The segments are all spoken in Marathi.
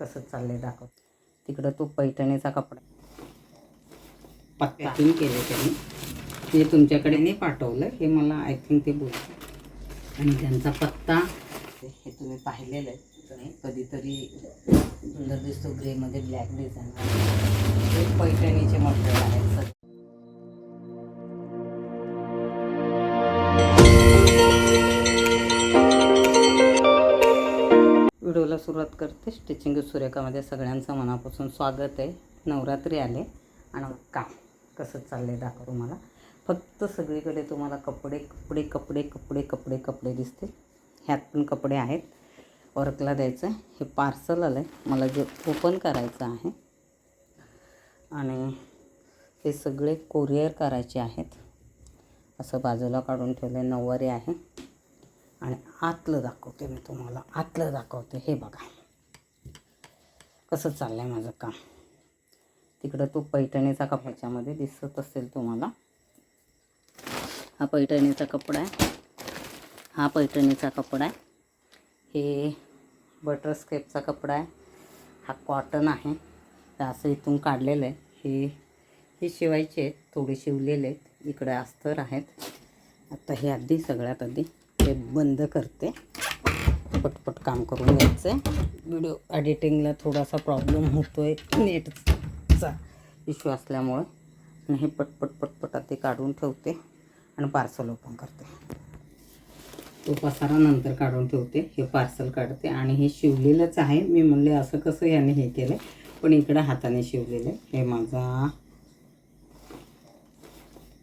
कसं चाललंय दाखवत तिकडं तो पैठणीचा कपडा. पॅकिंग केलं त्यांनी. ते तुमच्याकडे नाही पाठवलं हे मला आय थिंक ते बोल आणि त्यांचा पत्ता. हे तुम्ही पाहिलेलं आहे कधीतरी सुंदर दिसतो ग्रेमध्ये ब्लॅक डिझाईन पैठणीचे मटेरियल आहेत व्हिडिओला सुरुवात करते. स्टिचिंग सुरेखामध्ये सगळ्यांचं मनापासून स्वागत आहे. नवरात्री आले. आणि काम कसं चाललं आहे दाखव तुम्हाला. फक्त सगळीकडे तुम्हाला कपडे कपडे कपडे कपडे कपडे कपडे दिसतील ह्यात पण कपडे आहेत. वर्कला द्यायचं आहे हे पार्सल आलं आहे मला जे ओपन करायचं आहे. आणि हे सगळे कोरिअर करायचे आहेत. असं बाजूला काढून ठेवलं नऊवारी आहे. आणि आतलं दाखवते मी तुम्हाला. आतलं दाखवते. हे बघा. कसं चाललं आहे माझं काम? तिकडं तो पैठणीचा कपड्याच्यामध्ये दिसत असेल तुम्हाला. हा पैठणीचा कपडा आहे. हा पैठणीचा कपडा आहे. हे बटरस्केपचा कपडा आहे. हा कॉटन आहे. तर असं इथून काढलेलं आहे. हे हे शिवायचे आहेत. थोडे शिवलेले आहेत. इकडे अस्तर आहेत. आता हे आधी सगळ्यात आधी हे बंद करते. पटपट काम करून घ्यायचं आहे व्हिडिओ एडिटिंगला थोडासा प्रॉब्लेम होतो आहे नेटचा इश्यू असल्यामुळं. आणि हे पटपट पटपट ते काढून ठेवते. आणि पार्सल ओपन करते. तो पसारा नंतर काढून ठेवते. हे पार्सल काढते. आणि हे शिवलेलंच आहे. मी म्हणले असं कसं याने हे केलं पण इकडं हाताने शिवलेलं आहे हे माझा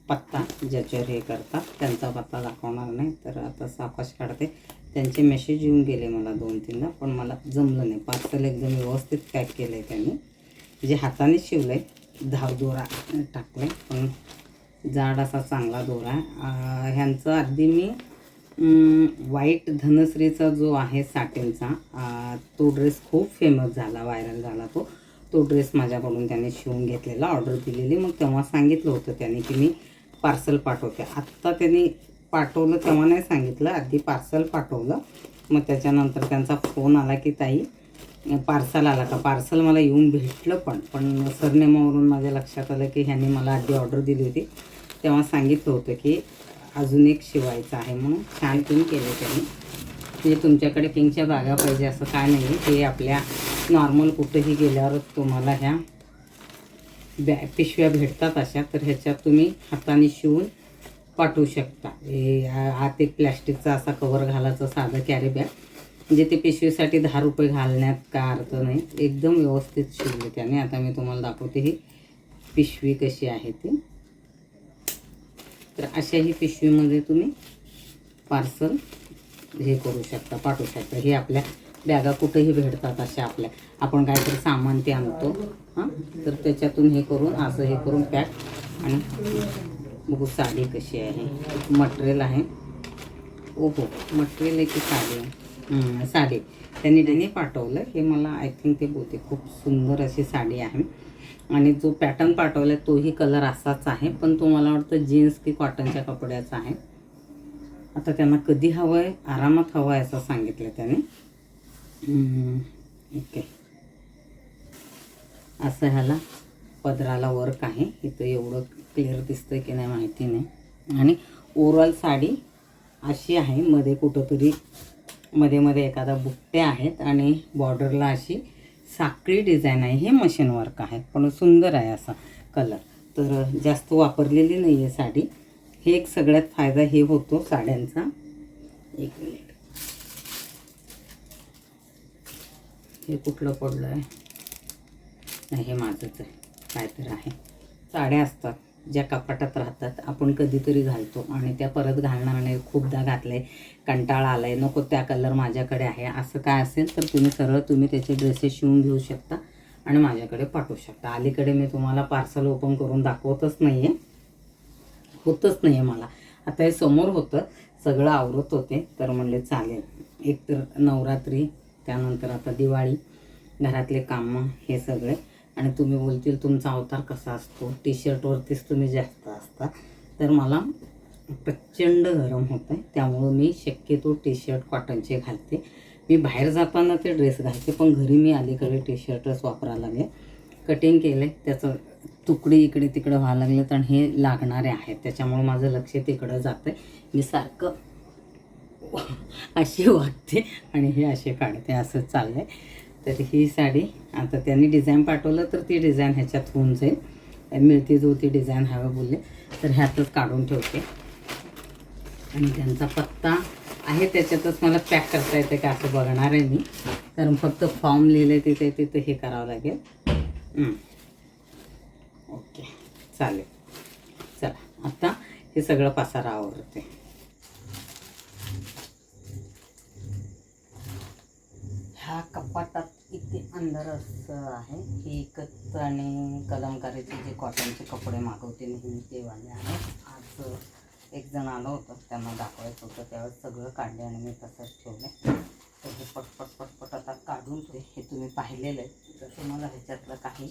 पत्ता ज्याच्यावर हे करतात त्यांचा पत्ता दाखवणार नाही. तर आता सावकाश काढते. त्यांचे मेसेज येऊन गेले मला दोन तीनदा पण मला जमलं नाही. पार्सल एकदम व्यवस्थित पॅक केलं आहे त्यांनी. जे हाताने शिवलं आहे धाव दोरा टाकलं आहे पण जाड असा चांगला दोरा. आहे ह्यांचं अगदी मी वाईट धनश्रीचा जो आहे साटेनचा तो ड्रेस खूप फेमस झाला व्हायरल झाला तो. तो ड्रेस माझ्याकडून त्याने शिवून घेतलेला ऑर्डर दिलेली. मग तेव्हा सांगितलं होतं त्याने की मी पार्सल पाठवते. आत्ता त्यांनी पाठवलं तेव्हा नाही सांगितलं. आधी पार्सल पाठवलं. मग त्याच्यानंतर त्यांचा फोन आला की ताई पार्सल आला का? पार्सल मला येऊन भेटलं पण. पण सरनेमावरून माझ्या लक्षात आलं की ह्यांनी मला आधी ऑर्डर दिली होती. तेव्हा सांगितलं होतं की अजून एक शिवायचं आहे. म्हणून छान पिंक केले त्यांनी. म्हणजे तुमच्याकडे पिंकच्या बागा पाहिजे असं काय नाही आहे ते आपल्या नॉर्मल कुठेही गेल्यावर तुम्हाला ह्या बॅ पिशव्या भेटतात अशा तर ह्याच्यात तुम्ही हाताने शिवून पाठवू शकता. हे आत एक प्लॅस्टिकचा असा कवर घालायचं साधं कॅरी बॅग म्हणजे ते पिशवीसाठी दहा रुपये घालण्यात काय अर्थ नाही. एकदम व्यवस्थित शिवले त्याने. आता मी तुम्हाला दाखवते ही पिशवी कशी आहे ती. तर अशाही पिशवीमध्ये तुम्ही पार्सल हे करू शकता पाठवू शकता. हे आपल्या बॅगा कुठेही भेटतात अशा आपल्या. आपण काहीतरी सामान ते आणतो. हां? तर त्याच्यातून हे करून असं हे करून पॅक. आणि बघू साडी कशी आहे. मटेरियल आहे. ओहो मटेरियल आहे की साडी आहे. साडी. त्यांनी त्यांनी पाठवलं. हे मला आय थिंक ते बोलते खूप सुंदर अशी साडी आहे. आणि जो पॅटर्न पाठवला तोही कलर असाच आहे. पण तो मला वाटतं जीन्स की कॉटनच्या कपड्याचा आहे. आता त्यांना कधी हवं आहे आरामात हवं आहे असं सांगितलं त्याने. ओके. असं ह्याला पदराला वर्क आहे. इथं एवढं क्लिअर दिसतंय की नाही माहिती नाही. आणि ओव्हरऑल साडी अशी आहे. मध्ये कुठंतरी मध्ये मध्ये एखादा बुट्टे आहेत आणि बॉर्डरला अशी साखळी डिझाईन आहे. हे मशीन वर्क आहे. पण सुंदर आहे असा कलर तर जास्त वापरलेली नाही आहे साडी. हे एक सगळ्यात फायदा हे होतो साड्यांचा. एक मिनिट हे कुठलं पडलं आहे नाही हे माझंच आहे. काय तर आहे. साड्या असतात ज्या कपाटात राहतात आपण कधीतरी घालतो आणि त्या परत घालणार नाही खूपदा घातले कंटाळा आलाय नको त्या कलर माझ्याकडे आहे. असं काय असेल तर तुम्ही सरळ तुम्ही त्याचे ड्रेसेस शिवून घेऊ शकता आणि माझ्याकडे पाठवू शकता. अलीकडे मी तुम्हाला पार्सल ओपन करून दाखवतच नाही आहे होतच नाही आहे मला. आता हे समोर होतं सगळं आवरत होते तर म्हणले चालेल. एक तर नवरात्री त्यानंतर आता दिवाळी घरातले कामं हे सगळे. आणि तुम्ही बोलतील तुमचा अवतार कसा असतो? टी शर्टवरतीच तुम्ही जास्त असता. तर मला प्रचंड गरम होतं आहे त्यामुळं मी शक्यतो टी शर्ट कॉटनचे घालते. मी बाहेर जाताना ते ड्रेस घालते पण घरी मी अलीकडे टी शर्टच वापरायला लागले. कटिंग केलं त्याचं तुकडे इकडे तिकडे व्हायला लागले आणि हे लागणारे आहेत. त्याच्यामुळे माझं लक्ष तिकडं जातं आहे मी सारखं अशी वागते आणि हे असे काढते असं आहे तर ही साडी आता त्यांनी डिझाईन पाठवलं तर ती डिझाईन ह्याच्यात होऊन जाईल. मिळती जो ती डिझाईन हवं बोलले तर ह्यातच काढून ठेवते. आणि त्यांचा पत्ता आहे त्याच्यातच मला पॅक करता येते का असं बघणार आहे मी. कारण फक्त फॉर्म लिहिलं तिथे तिथे हे करावं लागेल. ओके चालेल. चला आता हे सगळं पसारा आवडते ह्या कपाटात किती अंधार असं आहे? की कत आणि कलमकारीचे जे कॉटनचे कपडे मागवते नेहमी ते वाले आहे. आज एक जण आलं होतं त्यांना दाखवायचं होतं. त्यावेळेस सगळं काढले आणि मी तसंच ठेवलं. तर हे पटपट पटपट आता काढून ते हे तुम्ही पाहिलेलं आहे. तर तुम्हाला ह्याच्यातलं काही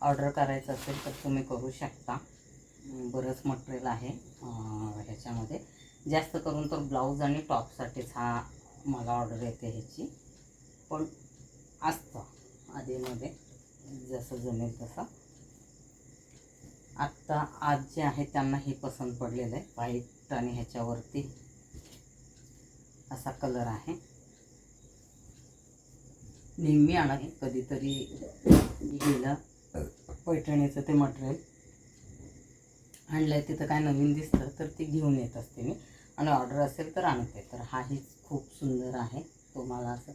ऑर्डर करायचं असेल तर तुम्ही करू शकता. बरंच मटेरियल आहे ह्याच्यामध्ये. जास्त करून तर ब्लाऊज आणि टॉपसाठीच हा मला ऑर्डर येते ह्याची. पण असतं आधीमध्ये जसं जमेल तसं. आत्ता आज जे आहे त्यांना हे पसंत पडलेलं आहे. व्हाईट आणि ह्याच्यावरती असा कलर आहे. नेहमी आणा कधीतरी गेलं. पैठणीचं ते मटेरियल आणलं आहे तिथं काय नवीन दिसतं तर ते घेऊन येत असते मी. आणि ऑर्डर असेल तर आणते. तर हाही खूप सुंदर आहे. तो मला असं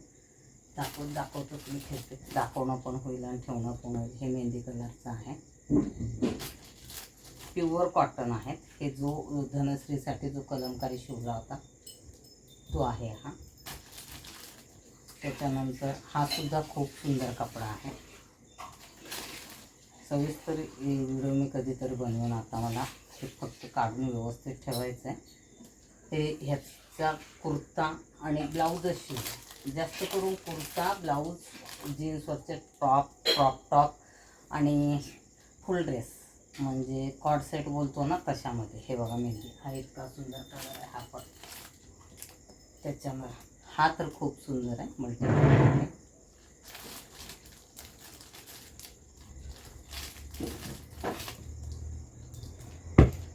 दाखवत दाखवतो तुम्ही ठेवते. दाखवणं पण होईल आणि ठेवणं पण होईल. हे मेहंदी कलरचं आहे. प्युअर कॉटन आहेत हे जो धनश्रीसाठी जो कलमकारी शिवला होता तो आहे हा. त्याच्यानंतर हा सुद्धा खूप सुंदर कपडा आहे. सविस्तर व्हिडिओ मी कधीतरी बनवेन आता मला. हे फक्त काढून व्यवस्थित ठेवायचं आहे हे ह्याचा कुर्ता आणि ब्लाऊजच शिवला जास्त करून कुर्ता ब्लाऊज जीन्सवरचे टॉप क्रॉप टॉप आणि फुल ड्रेस. म्हणजे कॉड सेट बोलतो ना तशामध्ये. हे बघा मी हा इतका सुंदर कलर आहे हा पण. त्याच्यामुळे हा तर खूप सुंदर आहे मल्टी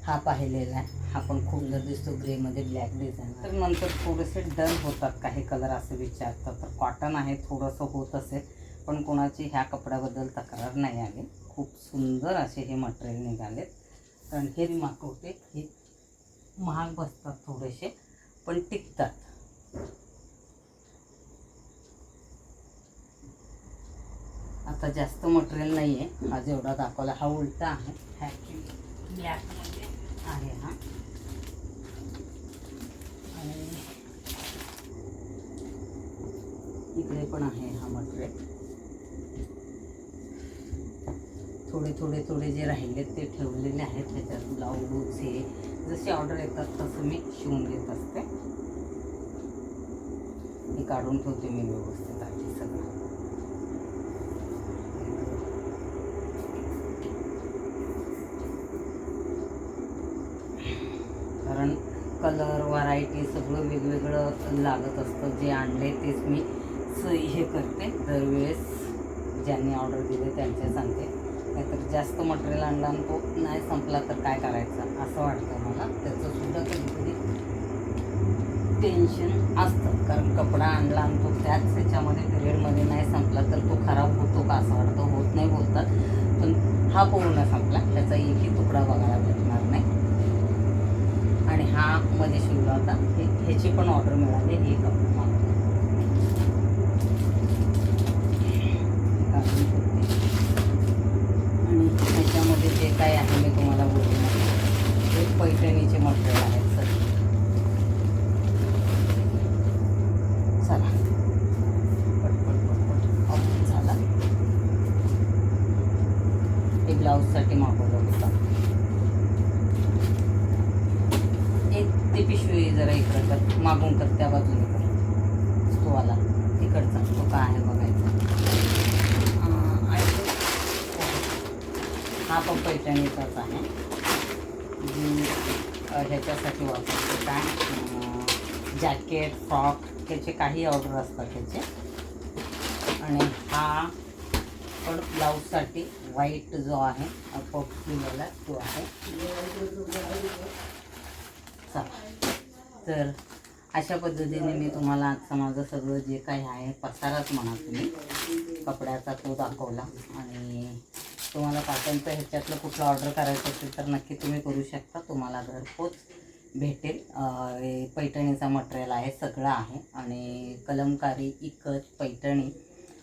हा पाहिलेला आहे. हा पण खूप सुंदर दिसतो ग्रेमध्ये ब्लॅक डिझाईन तर नंतर थोडेसे डल होतात काही कलर असं विचारतात. तर कॉटन आहे थोडंसं होत असेल पण कोणाची ह्या कपड्याबद्दल तक्रार नाही आली. खूप सुंदर असे हे मटेरियल निघालेत. कारण हे मागवते हे महाग बसतात थोडेसे पण टिकतात. आता जास्त मटेरियल नाही आहे हा जेवढा दाखवला हा उलटा आहे. हा ॲक्च्युली आहे हा. आणि इकडे पण आहे हा मटेरियल थोडे थोडे थोडे जे राहिलेत ते ठेवलेले आहेत त्याच्यात ब्लाऊज हे जसे ऑर्डर येतात तसं मी शिवून घेत असते. मी काढून ठेवते मी व्यवस्थित आधी सगळं कारण कलर व्हरायटी सगळं वेगवेगळं लागत असतं. जे आणले तेच मी सही हे करते. दरवेळेस ज्यांनी ऑर्डर दिले त्यांचे सांगते. नाहीतर जास्त मटेरियल आणला आणि तो नाही संपला तर काय करायचं? असं वाटतं मला. त्याचंसुद्धा कधी कधी टेन्शन असतं. कारण कपडा आणला आणि तो त्याच ह्याच्यामध्ये पिरियडमध्ये नाही संपला तर तो खराब होतो का असं वाटतं? होत नाही बोलतात. पण हा पूर्ण संपला. त्याचा एकही तुकडा बघायला भेटणार हा मध्ये शिवला होता. हे ह्याची पण ऑर्डर मिळाली. हे कपडे आणि ह्याच्यामध्ये जे काय आहे मी तुम्हाला बोलणार ते पैठणीचे मटेरियल आहेत सर चला पटपट पटपट ऑफ झाला हे ब्लाऊजसाठी मागवलं होतं एक ते पिशवी जरा इकडं कर मागून कर त्या बाजूने कर तो आला तिकडचा तो काय आहे बघायचा. हा पण पैठणीचाच आहे. जी ह्याच्यासाठी वापरते काय? जॅकेट फ्रॉक त्याचे काही ऑर्डर असतात त्याचे. आणि हा पण ब्लाऊजसाठी व्हाईट जो आहे पफ दिलेला तो आहे. चला. तर अशा पद्धतीने मी तुम्हाला आजचं माझं सगळं जे काही आहे पसाराच म्हणा तुम्ही. कपड्याचा तो दाखवला आणि तुम्हाला पॅटर्नचं ह्याच्यातलं कुठलं ऑर्डर करायचं असेल तर नक्की तुम्ही करू शकता. तुम्हाला घरपोच भेटेल. पैठणीचा मटेरियल आहे सगळं आहे. आणि कलमकारी इकत पैठणी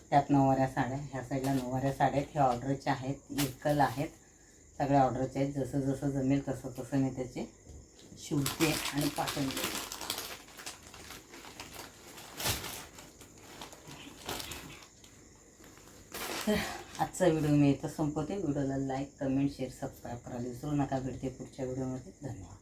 त्यात नऊवाऱ्या साड्या ह्या साईडला नऊवाऱ्या साड्या आहेत. ह्या ऑर्डरच्या आहेत इकल आहेत. सगळ्या ऑर्डरचे आहेत. जसं जसं जमेल तसं तसं मी त्याचे शिवते आणि पाठवून देते तर आजचा व्हिडिओ मी इथं संपवते. व्हिडिओला लाईक कमेंट शेअर सबस्क्राईब करायला विसरू नका. भेटते पुढच्या व्हिडिओमध्ये. धन्यवाद.